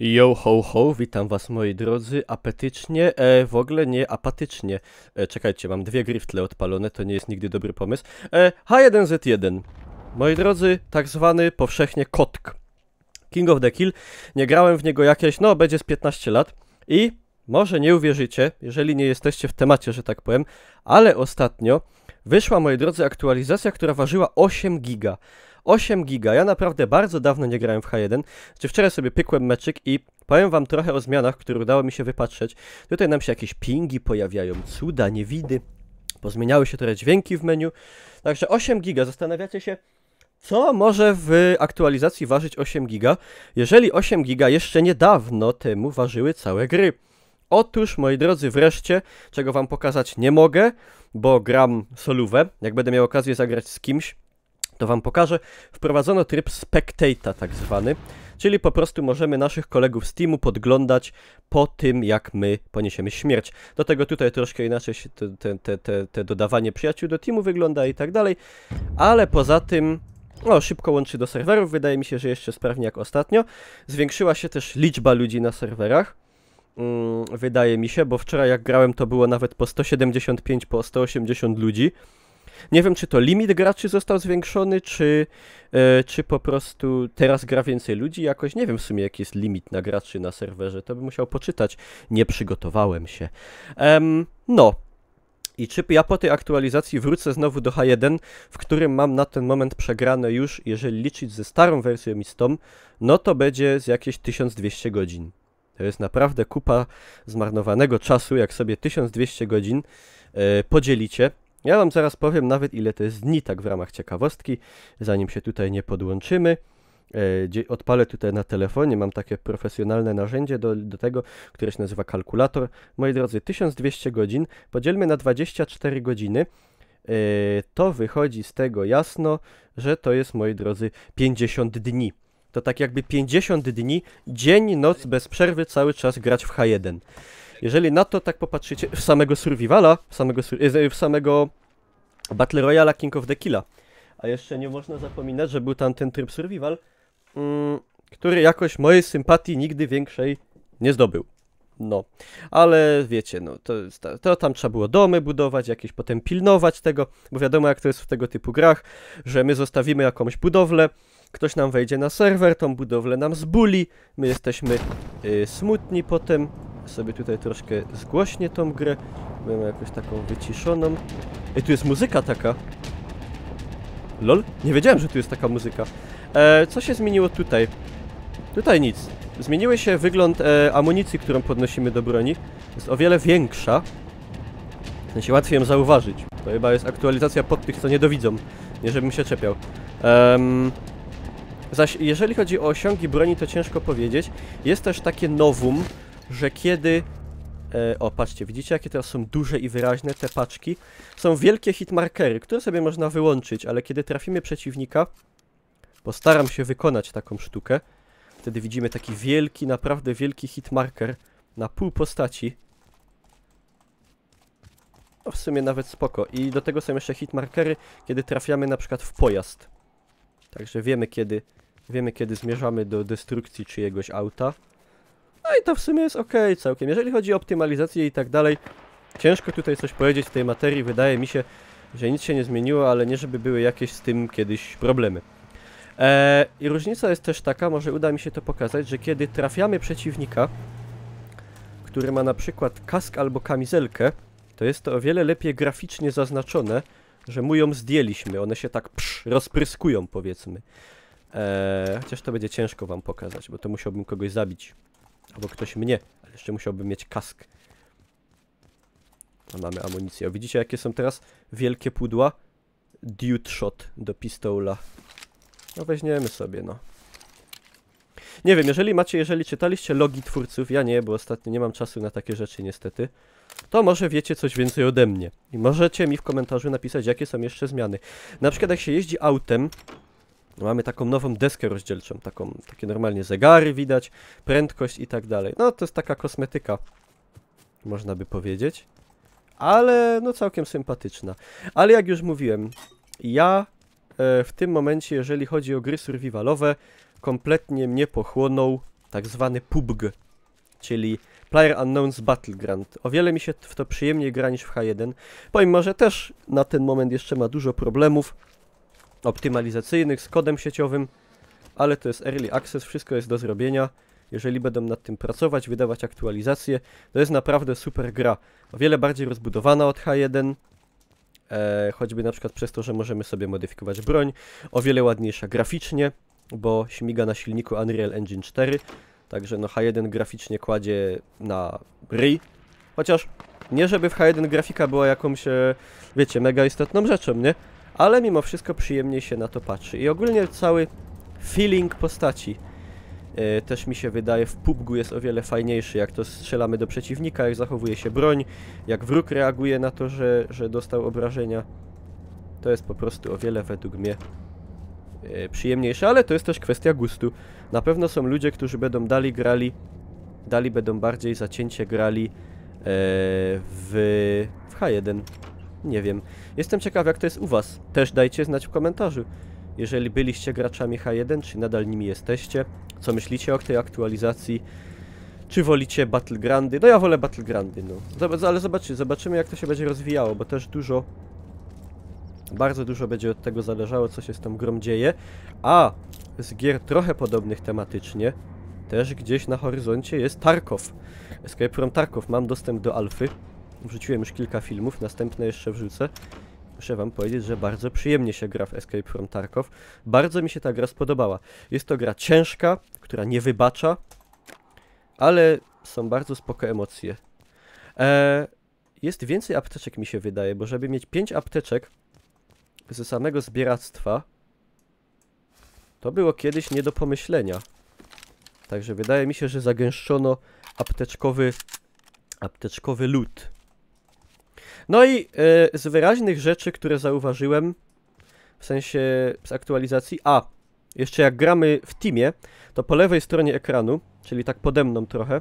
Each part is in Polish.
Yo ho ho, witam was moi drodzy, apetycznie, e, w ogóle nie apatycznie. E, czekajcie, mam dwie gry w tle odpalone, to nie jest nigdy dobry pomysł. E, H1Z1, moi drodzy, tak zwany powszechnie kotk. King of the Kill, nie grałem w niego jakieś, no będzie z 15 lat i może nie uwierzycie, jeżeli nie jesteście w temacie, że tak powiem, ale ostatnio wyszła, moi drodzy, aktualizacja, która ważyła 8 giga. 8 giga. Ja naprawdę bardzo dawno nie grałem w H1. Czy wczoraj sobie pykłem meczyk i powiem wam trochę o zmianach, które udało mi się wypatrzeć. Tutaj nam się jakieś pingi pojawiają, cuda, niewidy. Pozmieniały się trochę dźwięki w menu. Także 8 giga. Zastanawiacie się, co może w aktualizacji ważyć 8 giga, jeżeli 8 giga jeszcze niedawno temu ważyły całe gry. Otóż, moi drodzy, wreszcie, czego wam pokazać nie mogę, bo gram solówę. Jak będę miał okazję zagrać z kimś, to wam pokażę. Wprowadzono tryb Spectata tak zwany, czyli po prostu możemy naszych kolegów z teamu podglądać po tym, jak my poniesiemy śmierć. Do tego tutaj troszkę inaczej się te, te, te, te, dodawanie przyjaciół do teamu wygląda i tak dalej, ale poza tym no, szybko łączy do serwerów, wydaje mi się, że jeszcze sprawnie jak ostatnio. Zwiększyła się też liczba ludzi na serwerach. Mm, wydaje mi się, bo wczoraj jak grałem to było nawet po 175, po 180 ludzi. Nie wiem, czy to limit graczy został zwiększony, czy, e, czy po prostu teraz gra więcej ludzi jakoś. Nie wiem w sumie, jaki jest limit na graczy na serwerze. To bym musiał poczytać. Nie przygotowałem się. Em, no. I czy ja po tej aktualizacji wrócę znowu do H1, w którym mam na ten moment przegrane już, jeżeli liczyć ze starą wersją i z tą, no to będzie z jakieś 1200 godzin. To jest naprawdę kupa zmarnowanego czasu, jak sobie 1200 godzin e, podzielicie. Ja wam zaraz powiem nawet ile to jest dni, tak w ramach ciekawostki, zanim się tutaj nie podłączymy. E, odpalę tutaj na telefonie, mam takie profesjonalne narzędzie do, do tego, które się nazywa kalkulator. Moi drodzy, 1200 godzin podzielmy na 24 godziny. E, to wychodzi z tego jasno, że to jest, moi drodzy, 50 dni. To tak jakby 50 dni, dzień, noc bez przerwy, cały czas grać w H1. Jeżeli na to tak popatrzycie, w samego Survivala, w samego, w samego Battle Royale King of the Killa, a jeszcze nie można zapominać, że był tam ten tryb Survival, mm, który jakoś mojej sympatii nigdy większej nie zdobył. No, ale wiecie, no, to, to tam trzeba było domy budować, jakieś potem pilnować tego, bo wiadomo jak to jest w tego typu grach, że my zostawimy jakąś budowlę, ktoś nam wejdzie na serwer, tą budowlę nam zbuli, my jesteśmy y, smutni potem, sobie tutaj troszkę zgłośnie tą grę. Mamy jakąś taką wyciszoną. Ej, tu jest muzyka taka. Lol? Nie wiedziałem, że tu jest taka muzyka. E, co się zmieniło tutaj? Tutaj nic. Zmieniły się wygląd e, amunicji, którą podnosimy do broni. Jest o wiele większa. W sensie łatwiej ją zauważyć. To chyba jest aktualizacja pod tych, co nie dowidzą. Nie żebym się czepiał. Zaś jeżeli chodzi o osiągi broni, to ciężko powiedzieć. Jest też takie nowum, że kiedy... E, o, patrzcie, widzicie jakie teraz są duże i wyraźne te paczki? Są wielkie hitmarkery, które sobie można wyłączyć, ale kiedy trafimy przeciwnika, postaram się wykonać taką sztukę, wtedy widzimy taki wielki, naprawdę wielki hitmarker na pół postaci. No w sumie nawet spoko. I do tego są jeszcze hitmarkery, kiedy trafiamy na przykład w pojazd. Także wiemy kiedy, wiemy kiedy zmierzamy do destrukcji czyjegoś auta. No i to w sumie jest ok całkiem. Jeżeli chodzi o optymalizację i tak dalej, ciężko tutaj coś powiedzieć w tej materii. Wydaje mi się, że nic się nie zmieniło, ale nie żeby były jakieś z tym kiedyś problemy. Eee, I różnica jest też taka, może uda mi się to pokazać, że kiedy trafiamy przeciwnika, który ma na przykład kask albo kamizelkę, to jest to o wiele lepiej graficznie zaznaczone, że mu ją zdjęliśmy. One się tak psz, rozpryskują, powiedzmy. Eee, chociaż to będzie ciężko wam pokazać, bo to musiałbym kogoś zabić. Albo ktoś mnie, ale jeszcze musiałbym mieć kask. A mamy amunicję. O, widzicie jakie są teraz wielkie pudła? Dude shot do pistola. No weźmiemy sobie, no. Nie wiem, jeżeli macie, jeżeli czytaliście logi twórców, ja nie, bo ostatnio nie mam czasu na takie rzeczy niestety, to może wiecie coś więcej ode mnie. I możecie mi w komentarzu napisać, jakie są jeszcze zmiany. Na przykład jak się jeździ autem, Mamy taką nową deskę rozdzielczą, taką, takie normalnie zegary widać, prędkość i tak dalej. No to jest taka kosmetyka, można by powiedzieć. Ale no całkiem sympatyczna. Ale jak już mówiłem, ja e, w tym momencie, jeżeli chodzi o gry survivalowe, kompletnie mnie pochłonął tak zwany PUBG, czyli Player Unknown's Battleground. O wiele mi się w to przyjemniej gra niż w H1, pomimo że też na ten moment jeszcze ma dużo problemów optymalizacyjnych z kodem sieciowym, ale to jest early access, wszystko jest do zrobienia. Jeżeli będą nad tym pracować, wydawać aktualizacje, to jest naprawdę super gra. O wiele bardziej rozbudowana od H1, e, choćby na przykład przez to, że możemy sobie modyfikować broń, o wiele ładniejsza graficznie, bo śmiga na silniku Unreal Engine 4, także no H1 graficznie kładzie na ryj, chociaż nie żeby w H1 grafika była jakąś, e, wiecie, mega istotną rzeczą, nie? Ale mimo wszystko przyjemniej się na to patrzy i ogólnie cały feeling postaci e, też mi się wydaje w PUBG jest o wiele fajniejszy, jak to strzelamy do przeciwnika, jak zachowuje się broń, jak wróg reaguje na to, że, że dostał obrażenia. To jest po prostu o wiele według mnie e, przyjemniejsze, ale to jest też kwestia gustu. Na pewno są ludzie, którzy będą dali grali, dali będą bardziej zacięcie grali e, w, w H1. Nie wiem. Jestem ciekaw jak to jest u was. Też dajcie znać w komentarzu. Jeżeli byliście graczami H1, czy nadal nimi jesteście, co myślicie o tej aktualizacji, czy wolicie Battlegroundy? No ja wolę Battlegroundy, no. Zob- ale zobaczy, zobaczymy jak to się będzie rozwijało, bo też dużo, bardzo dużo będzie od tego zależało, co się z tą grą dzieje. A z gier trochę podobnych tematycznie, też gdzieś na horyzoncie jest Tarkov. Escape from Tarkov. Mam dostęp do alfy. Wrzuciłem już kilka filmów, następne jeszcze wrzucę. Muszę wam powiedzieć, że bardzo przyjemnie się gra w Escape from Tarkov. Bardzo mi się ta gra spodobała. Jest to gra ciężka, która nie wybacza, ale są bardzo spoko emocje. Eee, jest więcej apteczek mi się wydaje, bo żeby mieć 5 apteczek ze samego zbieractwa, to było kiedyś nie do pomyślenia. Także wydaje mi się, że zagęszczono apteczkowy, apteczkowy lód. No i e, z wyraźnych rzeczy, które zauważyłem, w sensie z aktualizacji, a jeszcze jak gramy w teamie, to po lewej stronie ekranu, czyli tak pode mną trochę,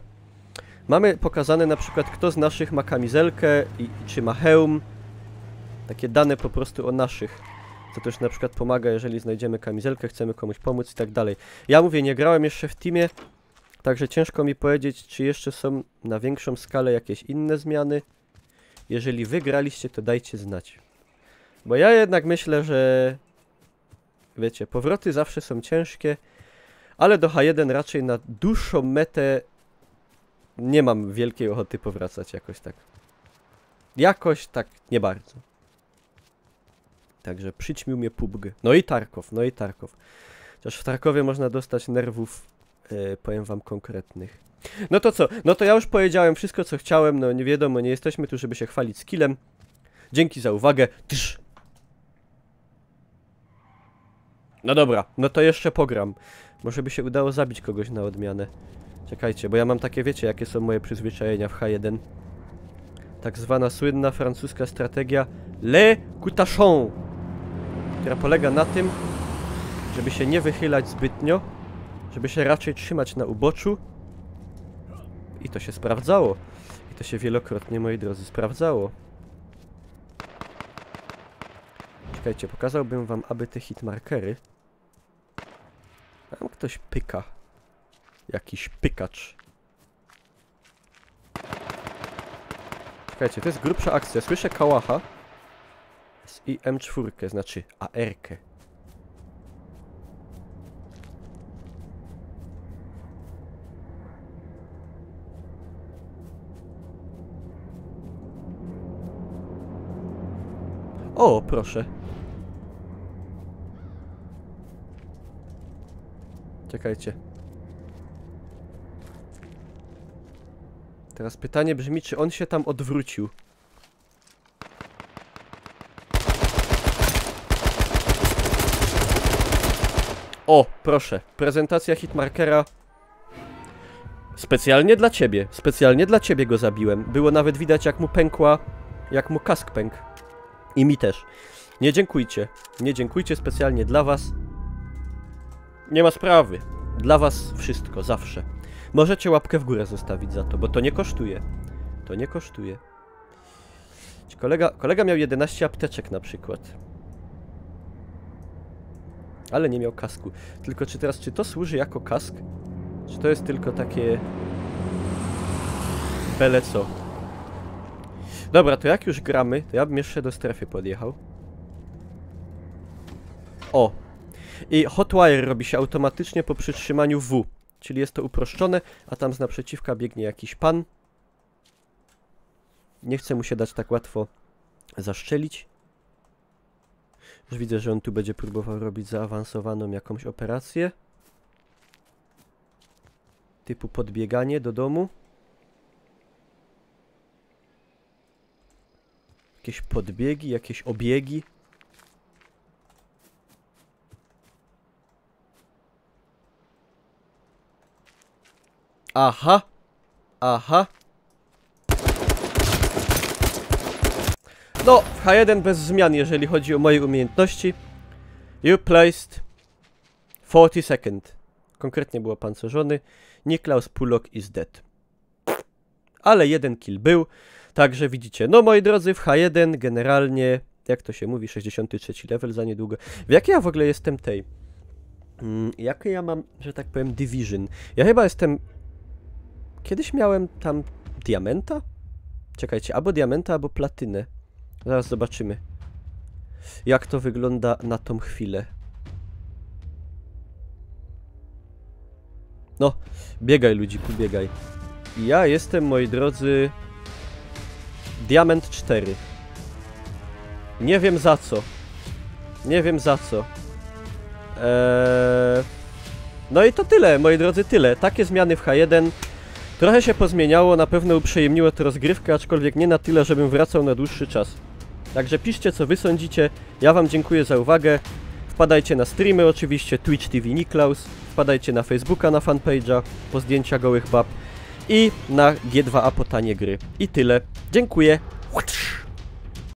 mamy pokazane na przykład kto z naszych ma kamizelkę i, czy ma hełm, takie dane po prostu o naszych. To też na przykład pomaga, jeżeli znajdziemy kamizelkę, chcemy komuś pomóc i tak dalej. Ja mówię, nie grałem jeszcze w teamie, także ciężko mi powiedzieć, czy jeszcze są na większą skalę jakieś inne zmiany. Jeżeli wy graliście, to dajcie znać. Bo ja jednak myślę, że wiecie, powroty zawsze są ciężkie, ale do H1 raczej na dłuższą metę nie mam wielkiej ochoty powracać jakoś tak. Jakoś tak nie bardzo. Także przyćmił mnie PUBG. No i Tarkow, no i Tarkow. Chociaż w Tarkowie można dostać nerwów, e, powiem wam, konkretnych. No to co? No to ja już powiedziałem wszystko, co chciałem. No nie wiadomo, nie jesteśmy tu, żeby się chwalić skillem. Dzięki za uwagę. Tysz. No dobra, no to jeszcze pogram. Może by się udało zabić kogoś na odmianę. Czekajcie, bo ja mam takie, wiecie, jakie są moje przyzwyczajenia w H1. Tak zwana słynna francuska strategia Le Coutachon, która polega na tym, żeby się nie wychylać zbytnio, żeby się raczej trzymać na uboczu. I to się sprawdzało. I to się wielokrotnie, moi drodzy, sprawdzało. Czekajcie, pokazałbym wam, aby te hitmarkery. Tam ktoś pyka. Jakiś pykacz. Czekajcie, to jest grubsza akcja. Słyszę kałacha. Z i M4, znaczy AR-kę. O, proszę. Czekajcie. Teraz pytanie brzmi, czy on się tam odwrócił. O, proszę. Prezentacja hitmarkera. Specjalnie dla ciebie. Specjalnie dla ciebie go zabiłem. Było nawet widać, jak mu pękła. Jak mu kask pękł. I mi też. Nie dziękujcie. Nie dziękujcie specjalnie dla was. Nie ma sprawy. Dla was wszystko, zawsze. Możecie łapkę w górę zostawić za to, bo to nie kosztuje. To nie kosztuje. Kolega, kolega miał 11 apteczek na przykład. Ale nie miał kasku. Tylko czy teraz, czy to służy jako kask? Czy to jest tylko takie... Bele co? Dobra, to jak już gramy, to ja bym jeszcze do strefy podjechał. O! I hotwire robi się automatycznie po przytrzymaniu W. Czyli jest to uproszczone, a tam z naprzeciwka biegnie jakiś pan. Nie chce mu się dać tak łatwo zaszczelić. Już widzę, że on tu będzie próbował robić zaawansowaną jakąś operację. Typu podbieganie do domu. Jakieś podbiegi, jakieś obiegi. Aha. Aha. No, H1 bez zmian, jeżeli chodzi o moje umiejętności. You placed 40 second. Konkretnie było pancerzony. Niklaus Pulok is dead. Ale jeden kill był. Także widzicie, no moi drodzy, w H1 generalnie, jak to się mówi, 63 level za niedługo. W jakiej ja w ogóle jestem tej? Mm, jakie ja mam, że tak powiem, division? Ja chyba jestem... Kiedyś miałem tam diamenta? Czekajcie, albo diamenta, albo platynę. Zaraz zobaczymy. Jak to wygląda na tą chwilę. No, biegaj ludziku, biegaj. Ja jestem, moi drodzy... Diament 4. Nie wiem za co. Nie wiem za co. Eee... No i to tyle, moi drodzy, tyle. Takie zmiany w H1. Trochę się pozmieniało, na pewno uprzyjemniło to rozgrywkę, aczkolwiek nie na tyle, żebym wracał na dłuższy czas. Także piszcie, co wy sądzicie. Ja wam dziękuję za uwagę. Wpadajcie na streamy oczywiście, Twitch TV Niklaus. Wpadajcie na Facebooka, na fanpage'a, po zdjęcia gołych bab. I na G2A po tanie gry. I tyle. Dziękuję.